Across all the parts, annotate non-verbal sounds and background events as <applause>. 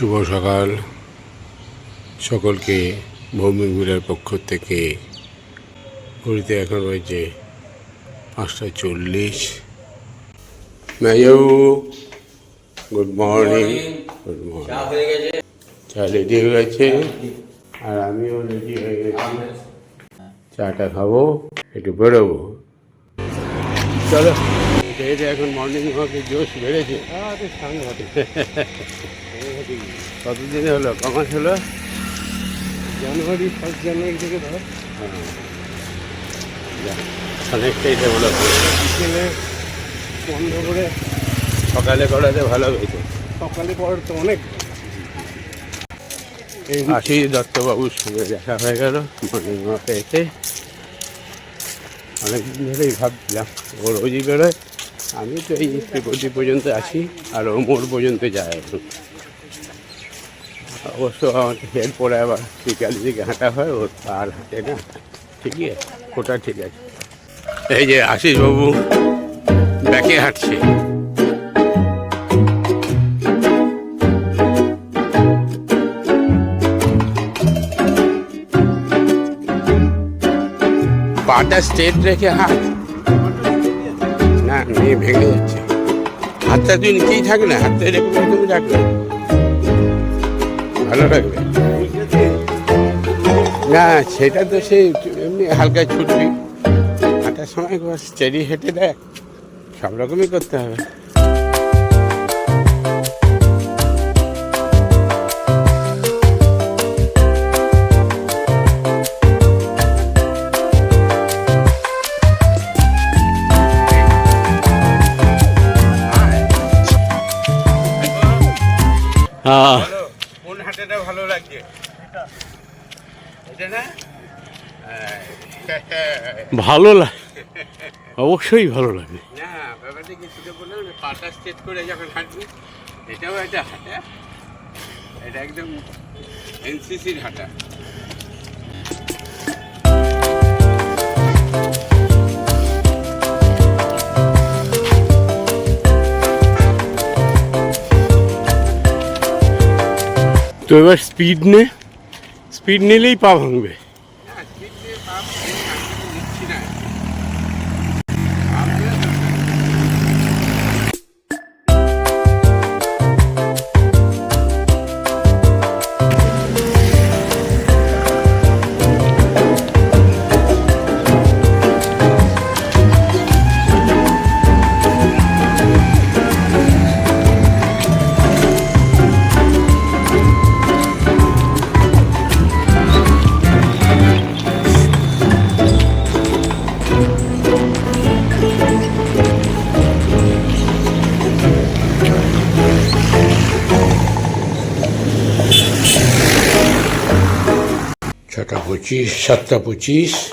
শুভ সকাল। সকলকে ভৌমিক বিলের পক্ষ থেকে ঘড়িতে এখন রয়েছে পাঁচটা চল্লিশ। মেয়ু গুড মর্নিং। Good morning. চা হয়ে গেছে? চা রেডি হয়ে গেছে? আর আমিও রেডি হয়ে গেছি। চাটা খাব একটু বেরোবো। চলো। এটা এখন মর্নিং ওয়াকে জোশ বেড়েছে। <laughs> কতদিন হলো? কমাস হলো জানুয়ারি ফার্স্ট জানুয়ারি থেকে ধর। অনেকটাই ডেভেলপ বিকেলে বন্ধ করে সকালে করাতে ভালো হয়েছে। সকালে পর তো অনেক। এই আশিস দত্তবাবুর সঙ্গে দেখা হয়ে গেল মর্নিং ওয়াকে এসে অনেকদিন ধরেই ভাবছিলাম ও রোজই বেরোয়। আমি তো এই ত্রিপতি পর্যন্ত আছি আর ও মোড় পর্যন্ত যায় এখন অবশ্য আমার এরপরে আবার বিকালের দিকে হাঁটা হয়, ওর আর হাঁটে না। ঠিকই ওটা ঠিক আছে। এই যে আশিস বাবু, ব্যাকে হাঁটছে। পাটা স্ট্রেট রেখে হাত না নিয়ে ভেঙে যাচ্ছে। হাতটা তুই নিচেই থাক না, হাতটা এরকম এরকম রাখবে। ভালো লাগবে। না, সেটা তো সে এমনি হালকা ছুটবি হাঁটার সময় স্টেডি হেঁটে দেখ, সব রকমই করতে হবে। হ্যাঁ কোন হাঁটাটা ভালো লাগছে এটা না ভালো লাগে অবশ্যই ভালো লাগে। না ব্যাপারটা কি তোকে বললাম না পাটা স্ট্রেট করে যখন হাঁটবি এটাও একটা হাঁটা। এটা একদম এনসিসির হাঁটা। তো এবার স্পিড নে স্পিড নিলেই পা ভাঙবে। পঁচিশ, সাতটা পঁচিশ।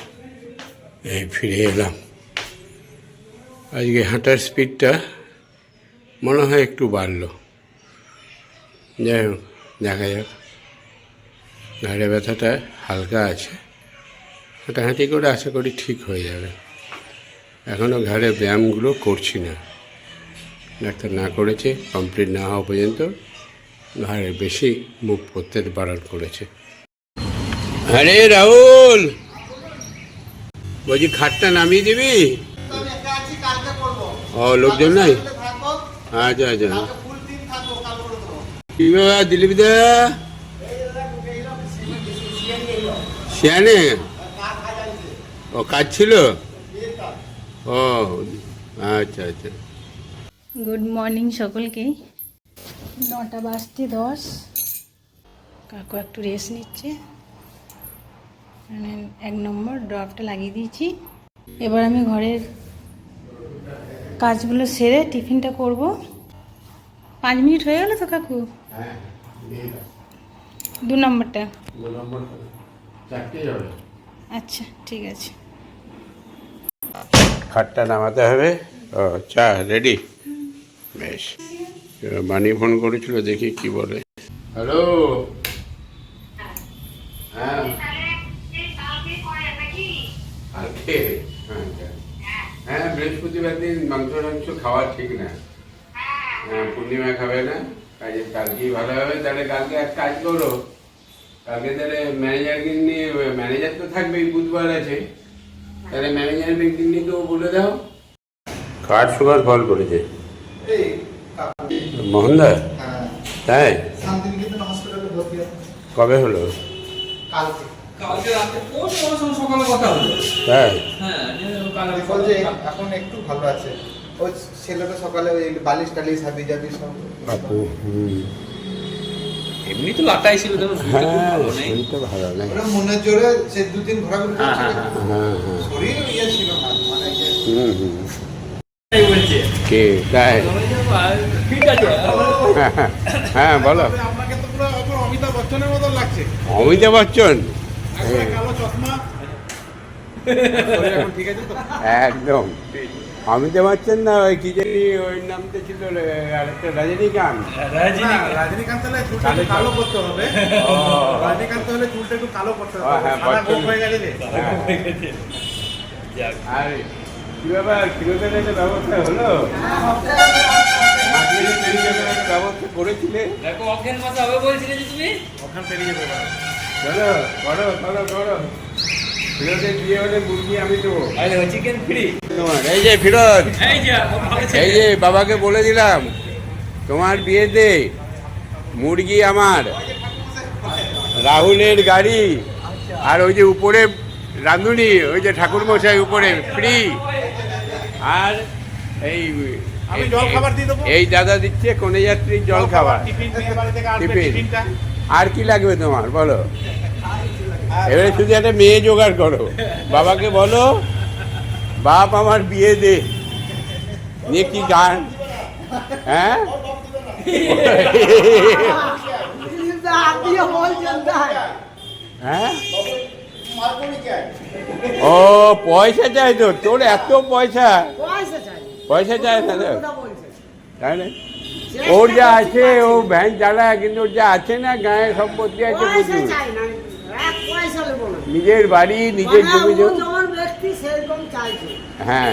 এই ফিরে এলাম। আজকে হাঁটার স্পিডটা মনে হয় একটু বাড়লো। যাই হোক, দেখা যাক। ঘাড়ে ব্যথাটা হালকা আছে। হাঁটাহাঁটি করে আশা করি ঠিক হয়ে যাবে। এখনও ঘাড়ে ব্যায়ামগুলো করছি না। ডাক্তার না করেছে কমপ্লিট না হওয়া পর্যন্ত ঘাড়ে বেশি মুখ করতে বারণ করেছে। আরে রাহুল বলছি খাটটা নামিয়ে দিবি? ও লোকজন নাই? আচ্ছা আচ্ছা। কি বাবা দিলীপ দা? শিয়ানে? ও কাজ ছিল? ও আচ্ছা আচ্ছা। গুড মর্নিং সকলকে। নটা বাজতে দশ। কাকু একটু রেস্ট নিচ্ছে। মানে এক নম্বর ড্রপটা লাগিয়ে দিয়েছি। এবার আমি ঘরের কাজগুলো সেরে টিফিনটা করব। পাঁচ মিনিট হয়ে গেল তো কাকু? দু নম্বরটা। আচ্ছা ঠিক আছে। খাটটা নামাতে হবে। ও চা রেডি? বেশ। এবার ফোন করেছিল দেখি কি বলে। হ্যালো? হ্যাঁ। কালকে আচ্ছা। হ্যাঁ বৃহস্পতিবার দিন মাংস টাংস খাওয়া ঠিক না। হ্যাঁ পূর্ণিমা খাবে না কাজে কালকেই ভালো হবে। তাহলে কালকে এক কাজ করো কালকে তাহলে ম্যানেজারকে নিয়ে ম্যানেজার তো থাকবেই বুধবার আছে। তাহলে ম্যানেজার ব্যক্তির নিয়ে তো বলে দাও। কার সুগার ফল করেছে? মোহনদা হ্যাঁ। তাই? কবে হলো? কালকে। হ্যাঁ। যে কালকে বলছে এখন একটু ভালো আছে। ওই ছেলেটা সকালে ওই বালিশ টালিশ হাবি যাবি সব। হুম। এমনি তো লাটাই ছিল হ্যাঁ ভালো শরীরটা ভালো নেই। ওরা মনের জোরে সে দুদিন ঘোরাঘুরি হ্যাঁ, করছিল। হ্যাঁ, হ্যাঁ। হ্যাঁ শরীর ইয়ে ছিল না মানে হুম হুম। কে? তাই? ঠিক আছে। হ্যাঁ বলো। আপনাকে তো পুরো অমিতাভ বচ্চনের মতো লাগছে। অমিতাভ বচ্চন? একবারে কালো চশমা শরীর এখন ঠিক আছে তো একদম অমিতাভ বচ্চন না ওই কি জানি ওই নামটা ছিল আরেকটা রজনীকান্ত। রজনীকান্ত। হলে চুলটা একটু কালো করতে হবে। রজনীকান্ত হলে চুলটা একটু কালো করতে হবে। হ্যাঁ। গোপ হয়ে গেছে আর একটা ব্যবস্থা হলো? ব্যবস্থা করেছিলে? দেখো অজ্ঞান মাসে হবে বলছিলে যে তুমি? ওখান পেরিয়ে যাবে। চলো করো করো করো ফিরোজের বিয়ে হলে মুরগি আমি দেবো? আরে চিকেন ফ্রি? এই যে ফিরোজ এই যে ভালো এই যে বাবাকে বলে দিলাম তোমার বিয়েতে মুরগি আমার রাহুলের গাড়ি আর ওই যে উপরে রাঁধুনি ওই যে ঠাকুর মশাই উপরে ফ্রি। আর এই জল খাবার দিয়ে দেবো। এই দাদা দিচ্ছে কোনে যাত্রীর জল খাবার টিফিন আর কি লাগবে তোমার? বলো। এবারে শুধু একটা মেয়ে জোগাড় করো। বাবাকে বলো বাপ আমার বিয়ে দে। নিয়ে কি গান? হ্যাঁ? হ্যাঁ? ও পয়সা চাই তো। তোর এত পয়সা। পয়সা চাই। না তাই না? ওর যা আছে ও ভ্যান চালায় কিন্তু ওর যা আছে না গায়ে সম্পত্তি আছে প্রচুর নিজের বাড়ি নিজের জমি হ্যাঁ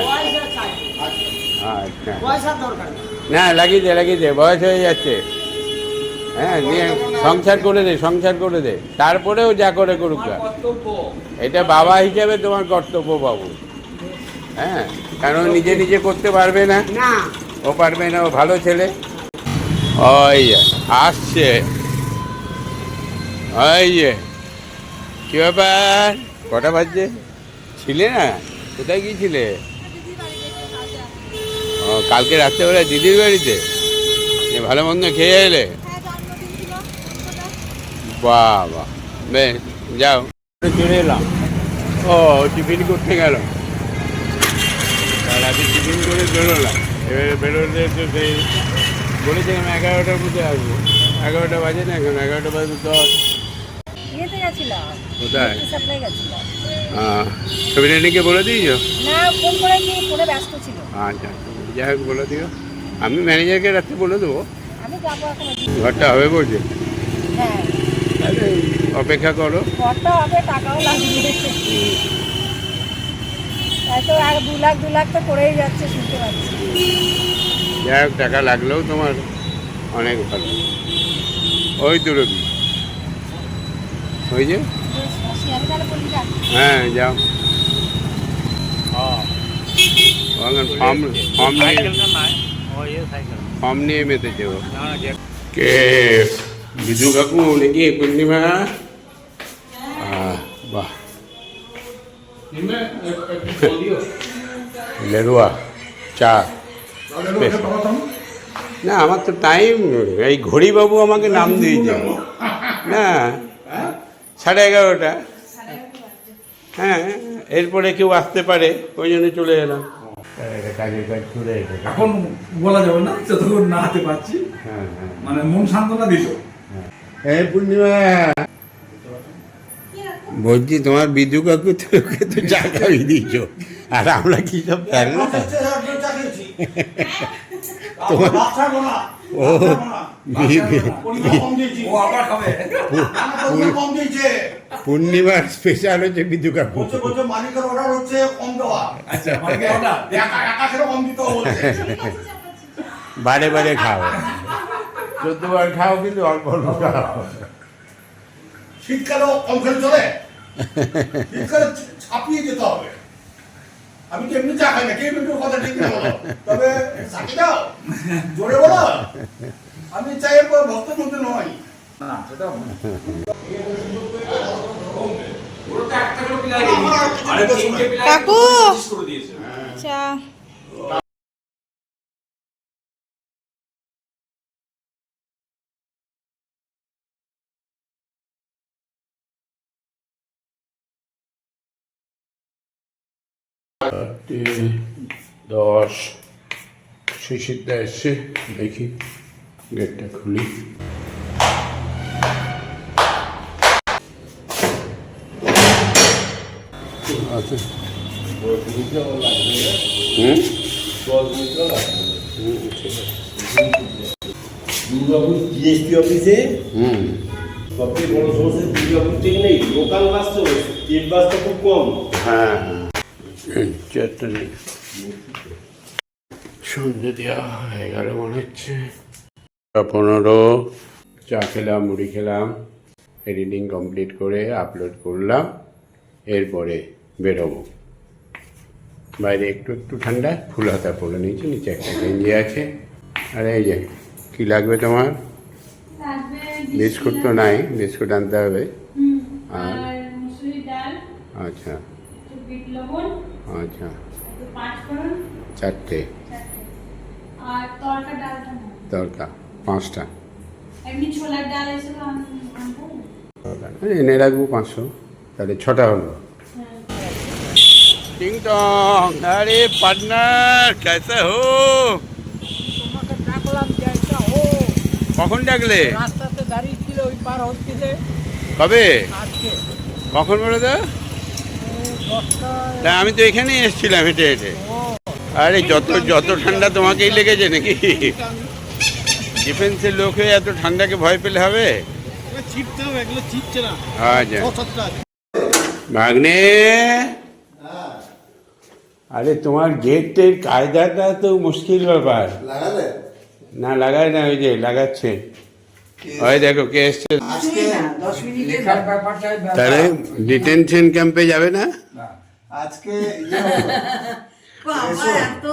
আচ্ছা পয়সা দরকার নেই। না লাগিয়ে দে লাগিয়ে দে বয়স হয়ে যাচ্ছে হ্যাঁ নিয়ে সংসার করে দে সংসার করে দে তারপরেও যা করে করুক এটা বাবা হিসাবে তোমার কর্তব্য বাবু হ্যাঁ কারণ নিজে নিজে করতে পারবে না না ও পারবে না ও ভালো ছেলে ওই আসছে। ওই কি ব্যাপার? কটা বাজছে? ছিলে না? কোথায় গিয়েছিলে? ও, কালকে রাত্রেবেলা দিদির বাড়িতে? ভালো মন্দ খেয়ে এলে? বাবা, বেশ, যাও। চলে এলাম। ও, টিফিন করতে গেল। তাহলে আমি টিফিন করে বেরোলাম এবারে বেরোলে তো সেই বলেছিলাম এগারোটার মধ্যে আসব। এগারোটা বাজে না এখন? এগারোটা বাজে দশ। কোথায়? সবিনানিকে বলে দিয়েছ? ছিল। আচ্ছা যাই হোক বলে দিও। আমি ম্যানেজারকে রাত্রে বলে দেবো। ঘরটা হবে বলছে। হ্যাঁ। অপেক্ষা করো। আর দু লাখ দু লাখ তো করেই যাচ্ছে শুনতে পাচ্ছি। যাই হোক টাকা লাগলেও তোমার অনেক ভালো। ওই তো রবি। ওই যে? বেশ, আমি তাহলে বলি যাক হ্যাঁ যাও। ওখানে ফর্ম ফর্ম নিয়ে ফর্ম নিয়ে মেতেছে ও। কে? বিজু কাকু নাকি পূর্ণিমা? আহ, বাহ। লেরুয়া চা। বেশ। না আমার তো টাইম এই ঘড়িবাবু আমাকে নাম দিয়েছে। না সাড়ে এগারোটা। হ্যাঁ এরপরে কেউ আসতে পারে ওই জন্য চলে এলাম। এখন বলা যাবে না যতক্ষণ না হাতে পাচ্ছি। হ্যাঁ হ্যাঁ। মানে মন সান্ত্বনা দিত এই পূর্ণিমা বলছি তোমার বিদু কাকু তোকে তো চা খাইয়ে দিয়েছ। আর আমরা কি সব জানি না তোমার ও পূর্ণিমার স্পেশাল হচ্ছে কাকু। আচ্ছা বারে বারে খাও। চোদ্দ বার খাও কিন্তু অল্প অল্প খাও। শীতকালেও কম খেলে চলে। শীতকালে ছাপিয়ে যেতে হবে। আমি তো এমনি চা খাই না কে মিনিটের কথা ঠিক না বলো? তবে চাকি দাও জোরে বলো। আমি চাই এরপর ভক্ত মধ্যে নয়। কাকু! চা দশ শিশিরটা এসছে দেখি গেটটা খুলি আচ্ছা হুম দুর্গাপুর জিএসটি অফিসে হুম সবচেয়ে বড় সমস্যা দুর্গাপুর থেকে নেই লোকাল বাস তো স্টেট বাস তো খুব কম হ্যাঁ হ্যাঁ চারটে নেই সন্ধ্যে দেওয়া এগারো মনে হচ্ছে। পনেরো চা খেলাম মুড়ি খেলাম এডিটিং কমপ্লিট করে আপলোড করলাম এরপরে বেরোবো। বাইরে একটু একটু ঠান্ডা ফুল হাতা পরে নিয়েছি নিচে একটা গেঞ্জি আছে। আর এই যে কী লাগবে তোমার? বিস্কুট তো নাই বিস্কুট আনতে হবে। আর? আচ্ছা। আচ্ছা। চারটে। তরকা পাঁচটা। এনে রাখব পাঁচশো। তাহলে ছটা হলো। আরে পার্টনার হো? কখন ডাকলে? দাঁড়িয়ে ছিল ওই পার হচ্ছে কবে? কখন বলে দাও তা আমি তো এখানেই এসেছিলাম হেঁটে হেঁটে। আরে যত যত ঠান্ডা তোমাকেই লেগেছে নাকি? ডিফেন্সের লোক হয়ে এত ঠান্ডাকে ভয় পেলে হবে? আচ্ছা ভাগ্নে! আরে তোমার গেটের কায়দাটা তো মুশকিল ব্যাপার। না লাগায় না ওই যে লাগাচ্ছে। ওই দেখো কে এসছে? তাহলে ডিটেনশন ক্যাম্পে যাবে না? আজকে ইয়ে <laughs> এত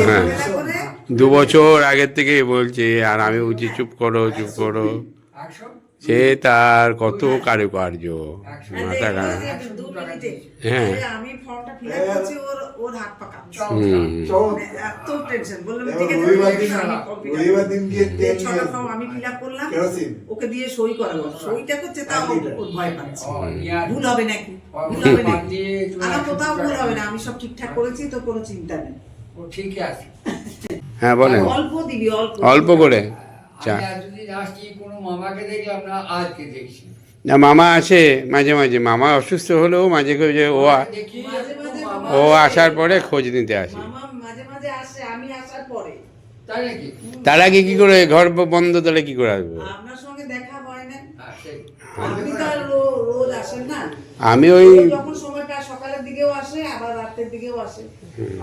হ্যাঁ। দু বছর আগের থেকেই বলছে আর আমি বলছি চুপ করো চুপ করো। সে তার কত কারুকার্য। মাথা খারাপ। হ্যাঁ। ঠিক ওকে দিয়ে সই করালাম। সইটা করছে তাও ভয় পাচ্ছে। ভুল হবে নাকি? ভুল হবে নাকি? আমার কোথাও ভুল হবে না। আমি সব ঠিকঠাক করেছি তো কোনো চিন্তা নেই। ঠিকই আছে। হ্যাঁ বলেন। অল্প দিবি অল্প। অল্প করে। দেখলাম না আজকে দেখছি। না মামা আসে মাঝে মাঝে মামা অসুস্থ হলেও মাঝে মাঝে ও ও আসার পরে খোঁজ নিতে আসে। মামা মাঝে মাঝে আসে আমি আসার পরে। তাই নাকি? তার আগে কি করে ঘর বন্ধ তাহলে কি করে আসব? আপনার সঙ্গে দেখা হয় আমি ওই সকালের দিকেও আসে আবার রাতের দিকেও আসে।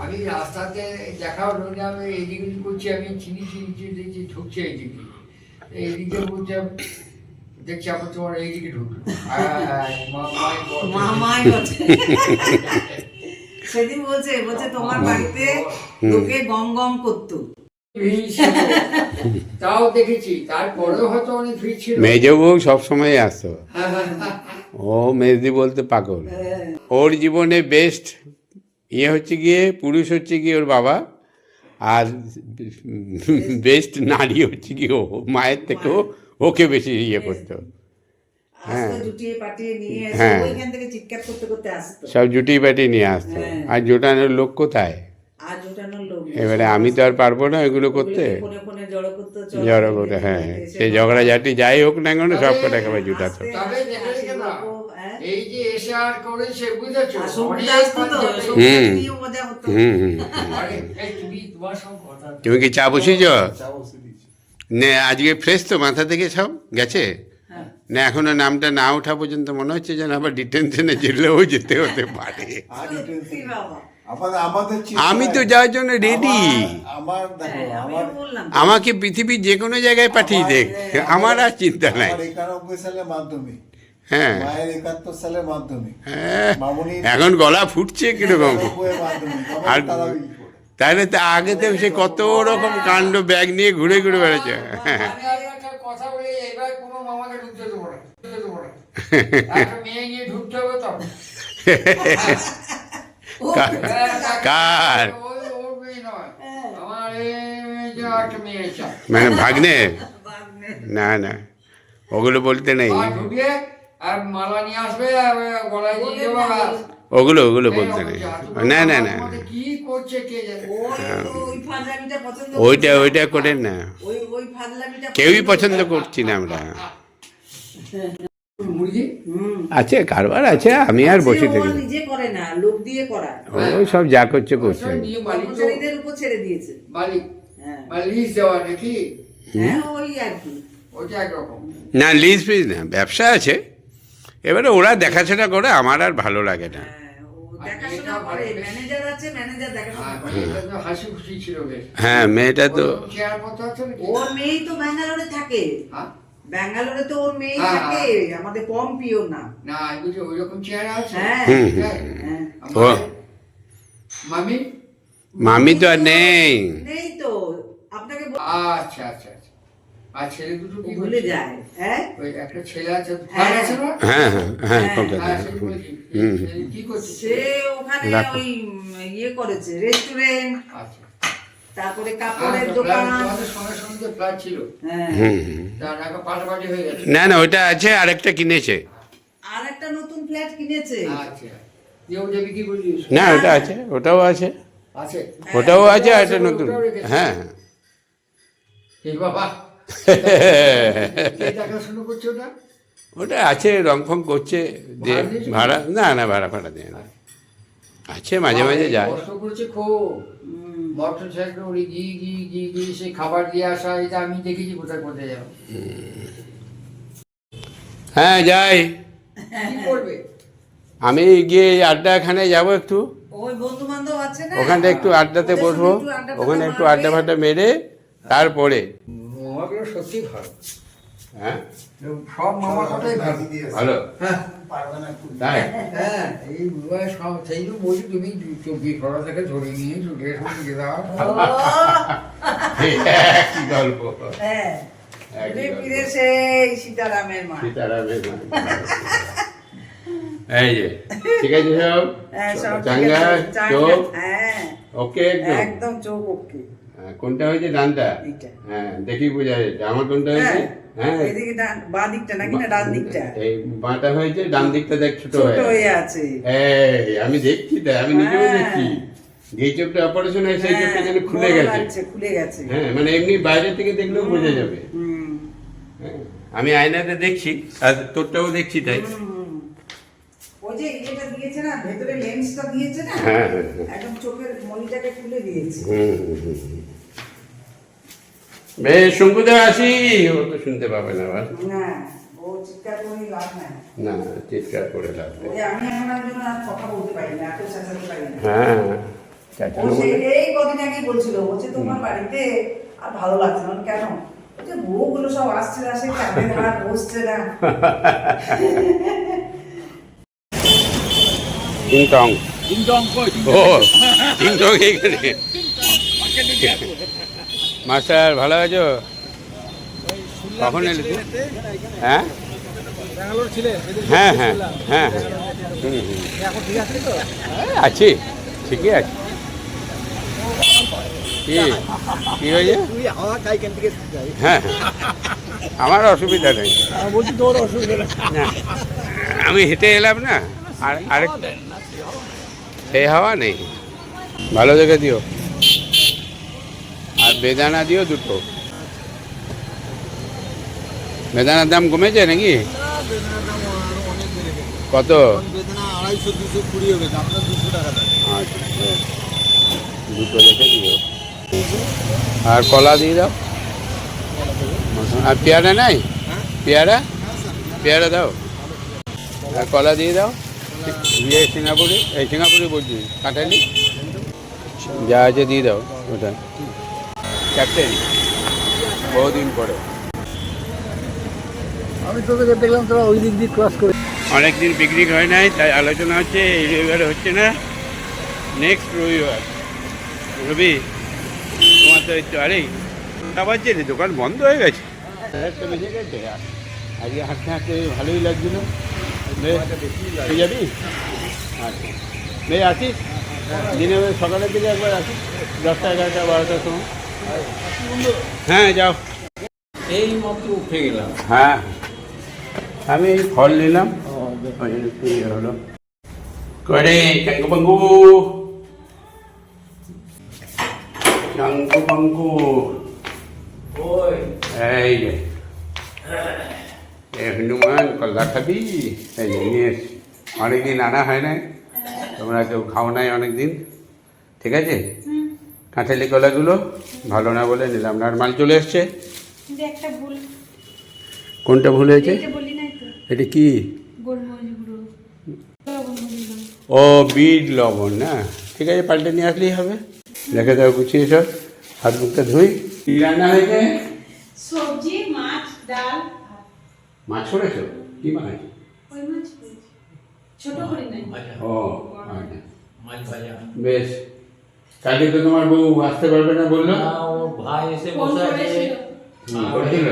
আমি রাস্তাতে দেখা হলো যে আমি এইদিকে করছি আমি চিনি চিনি চিনি দেখছি ঢুকছে এইদিকে। এইদিকে বলছে দেখছি আবার তোমার এইদিকে ঢুকলো। সেদিন বলছে বলছে তোমার বাড়িতে লোকে গম গম করতো। তাও দেখেছি তারপরেও হয়তো অনেক ভিড় ছিল। মেজ বউ সবসময় আসতো। হ্যাঁ, হ্যাঁ, হ্যাঁ। ও মেজদি বলতে পাগল। ওর জীবনে বেস্ট ইয়ে হচ্ছে গিয়ে পুরুষ হচ্ছে গিয়ে ওর বাবা আর বেস্ট নারী হচ্ছে গিয়ে ও মায়ের থেকেও ওকে বেশি ইয়ে করতো জুটিয়ে হ্যাঁ। আসতো। সব জুটি পাটি নিয়ে আসতো। আর জোটানোর লোক কোথায়? এবারে আমি তো আর পারব না এগুলো করতে। জড়ো করতো জড়ো করে হ্যাঁ সে ঝগড়া ঝগড়াঝাটি যাই হোক না কেন সব কটা একেবারে জুটাতো তবে দেখে রেখে দাও, এই যে এসে আর করেছে বুঝেছ? তো হুম। হুম হুম তুমি কি চা বসিয়েছ? নে আজকে ফ্রেশ তো মাথা থেকে সব গেছে? না এখনও নামটা না ওঠা পর্যন্ত মনে হচ্ছে যেন আবার ডিটেনশনে জেলেও যেতে হতে পারে। আমি তো যাওয়ার জন্য রেডি হ্যাঁ। আমাকে পৃথিবীর যে কোনো জায়গায় পাঠিয়ে দেখ <laughs> আমার আর চিন্তা নাই। হ্যাঁ। হ্যাঁ। এখন গলা ফুটছে কীরকম? আর। তাহলে তো আগে তো সে কত রকম কাণ্ড ব্যাগ নিয়ে ঘুরে ঘুরে বেড়াচ্ছে। হ্যাঁ। আমি আর একটা কথা বলি এবার কোনো মামাকে ঢুকতে দেবো না ঢুকতে দেবো না। <laughs> একটা মেয়ে নিয়ে ঢুকতে হবে তো। <laughs> কার? ওই ওর মেয়ে নয় আমার এই যে একটা মেয়ে চাই মানে ভাগ্নে? না না ওগুলো বলতে নেই। ওগুলো ওগুলো বলতে নেই। না না না ওইটা ওইটা করেন না। কেউই পছন্দ করছি না আমরা। <laughs> আছে কারবার আছে আমি আর বসে থাকি। নিজে করে না লোক দিয়ে করা ওই সব যা করছে করছে। কর্মচারীদের উপর ছেড়ে দিয়েছে। মালিক হ্যাঁ। দেওয়া নাকি? হ্যাঁ ওই আর কি। ওইটা একরকম। না লিজ ফিজ না ব্যবসা আছে। এবারে ওরা দেখাশোনা করে আমার আর ভালো লাগে না। হ্যাঁ, হ্যাঁ মেয়েটা তো ওর মেয়েই ব্যাঙ্গালোরে থাকে। হ্যাঁ? ব্যাঙ্গালোরে তো ওর মেয়েই হ্যাঁ, থাকে আমাদের পম্পিও না। না চেয়ার আছে? হ্যাঁ। হ্যাঁ। হ্যাঁ মামি? মামি তো আর নেই। নেই তো। আপনাকে আচ্ছা আচ্ছা আচ্ছা। আর ছেলে দুটো কি ভুলে যায়। হ্যাঁ? ওই একটা ছেলে আছে হ্যাঁ। আছে না? হ্যাঁ হ্যাঁ হ্যাঁ হ্যাঁ, হ্যাঁ কি করছে? সে ওখানে ওই ইয়ে করেছে রেস্টুরেন্ট আচ্ছা। তারপরে কাপড়ের দোকান। ফ্ল্যাট- তোমাদের সঙ্গে সঙ্গে তো ফ্ল্যাট ছিল। হ্যাঁ। হয়ে গেছে। না না ওইটা আছে আরেকটা কিনেছে। আর একটা নতুন ফ্ল্যাট কিনেছে। আচ্ছা। না ওটা আছে ওটাও আছে। আছে? ওটাও আছে আর একটা নতুন। হ্যাঁ ওটা? ওটা আছে রং ফং করছে যে ভাড়া না না ভাড়া ফাড়া দেয় না। আছে মাঝে মাঝে যায়। কষ্ট করেছে খুব। মোটর সাইকেল ওই গিয়ে গিয়ে গিয়ে গিয়ে সেই খাবার দিয়ে আসা এটা আমি দেখেছি কোথায় কোথায় যাব। হ্যাঁ যাই। কি করবে? আমি গিয়ে এই আড্ডাখানে যাব একটু। ওই বন্ধু বান্ধব আছে না? ওখানটা একটু আড্ডাতে বসবো। আড্ডা ওখানে একটু আড্ডা ফাড্ডা মেরে তারপরে। সত্যি ভালো। হ্যাঁ। সব মামার কথাই ভালো। ভালো পারবে না খুব। তাই? হ্যাঁ এই বুবাই সব সেই জন্য বলছি তুমি চব্বিশ ঘণ্টা থেকে ধরে নিয়ে চলে এসো নিয়ে যাও। কি গল্প। হ্যাঁ সেই সীতারামের মা। সীতারামের মা। এই যে ঠিক আছে সব? হ্যাঁ চাঙ্গা চোখ? হ্যাঁ। ওকে একদম? চোখ ওকে। হ্যাঁ, কোনটা হয়েছে ডানটা? হ্যাঁ দেখি বোঝা যাচ্ছে। আমার কোনটা হয়েছে? হ্যাঁ। হ্যাঁ এদিকে ডান বাঁ দিকটা নাকি না ডান দিকটা? এই বাঁটা হয়েছে ডান দিকটা দেখ ছোট ছোট হয়ে হয়ে আছে। আছে। এই আমি দেখছি তাই আমি নিজেও হ্যাঁ। দেখছি। যেই চোখটা অপারেশন হয় সেই হ্যাঁ, চোখটা যেন খুলে গেছে। খুলে গেছে। হ্যাঁ মানে এমনি বাইরে থেকে দেখলেও বোঝা যাবে। হ্যাঁ, আমি আয়নাতে দেখছি আর তোরটাও দেখছি তাই। ওই যে এটা দিয়েছে না ভেতরে লেন্সটা দিয়েছে না হ্যাঁ, হ্যাঁ, হ্যাঁ। একদম চোখের মনিটাকে খুলে দিয়েছে। হুম, হুম, হুম, হুম। বেশ শঙ্কুদেব আসি ও তো শুনতে পাবে না আবার। না চিৎকার করে লাভ হ্যাঁ বলছিল বলছে তোমার বাড়িতে আর ভালো লাগছে না। কেন? বউগুলো সব আসছে না সে <laughs> বসছে না। টিং টং। ও টিং টং এইখানে। মাস্টার ভালো আছো? কখন এলে? হ্যাঁ? হ্যাঁ হ্যাঁ হ্যাঁ হ্যাঁ। এই, আছি। ঠিকই আছে। কি কি হয়েছে? হ্যাঁ হ্যাঁ। আমার অসুবিধা নেই। না আমি হেঁটে এলাম না। আর আরেক সেই হাওয়া নেই। ভালো দেখে দিও। বেদানা দিও দুটো। বেদানার দাম কমেছে নাকি? কত? আচ্ছা দুটো রেখে দিও। আর কলা দিয়ে দাও। আর পেয়ারা নাই? পেয়ারা? পেয়ারা। দাও। আর কলা দিয়ে দাও। ইয়ে সিঙ্গাপুরে এই সিঙ্গাপুরে বলছি কাটালি যা আছে দিয়ে দাও ওটা। ক্যাপ্টেন বহুদিন পরে। আমি তোদের দেখলাম তোরা ওই দিক দিয়ে ক্রস। করে অনেক দিন পিকনিক হয় নাই তাই আলোচনা হচ্ছে এই রবিবারে হচ্ছে না নেক্সট রবিবার। রবি তোমার তো একটু আরে আবার যে রে, দোকান বন্ধ হয়ে গেছে। বেজে গেছে আজকে হাঁটতে হাঁটতে ভালোই লাগছিল। নে, তুই যাবি? আচ্ছা। নে আসিস? দিনে সকালের দিকে একবার আসিস দশটা এগারোটা বারোটার সময়। হ্যাঁ যাও। এই মাত্র উঠে গেলাম। হ্যাঁ। আমি এই ফল নিলাম। ওই জন্য একটু ইয়ে হলো? করে চাঙ্কু পাঙ্কু। চাঙ্কু পাঙ্কু। এই যে। এ হনুমান কল্লা খাবি? এই যে নিয়ে এসছি। অনেকদিন আনা হয় না তোমরা কেউ খাও নাই অনেকদিন। ঠিক আছে? কাঁঠালি কলাগুলো ভালো না বলে নিলাম না। আর মাল চলে এসছে? কিন্তু একটা ভুল। কোনটা ভুল হয়েছে? এটা বলি নাই তো। এটা কি। ও বিট লবণ না? ঠিক আছে পাল্টে নিয়ে আসলেই হবে। রেখে দাও গুছিয়ে সব। হাত মুখটা ধুই। কি রান্না হয়েছে? সবজি মাছ ডাল মাছ করেছ? কি মাছ? ওই মাছ ছোট করি নাই। ও আচ্ছা। মাছ বেশ। কালকে তো তোমার বউ আসতে পারবে না বলল? না, ওর ভাই এসে বসে আছে। বলছিল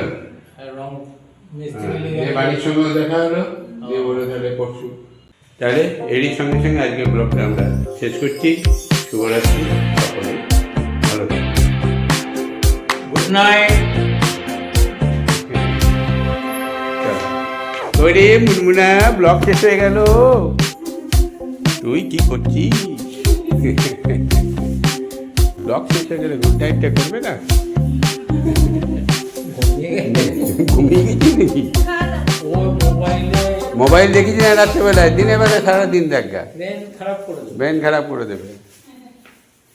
রং মিস্ত্রি হ্যাঁ, দিয়ে বাড়ির সঙ্গে দেখা হলো? দিয়ে বলে তাহলে পরশু তাহলে এরই সঙ্গে সঙ্গে আজকে ব্লগটা আমরা শেষ করছি। শুভরাত্রি সকলে। ভালো গুড নাইট ওরে মুনমুনা ব্লগ শেষ হয়ে গেল। তুই কি করছিস? <laughs> ব্লগ শেষ হয়ে গেলে গুড নাইটটা করবে না? ঘুমিয়ে গেছি নাকি? মোবাইল দেখেছি না রাত্রেবেলায়। দিনের বেলায় সারাদিন দেখা ব্রেন খারাপ করে দেবে।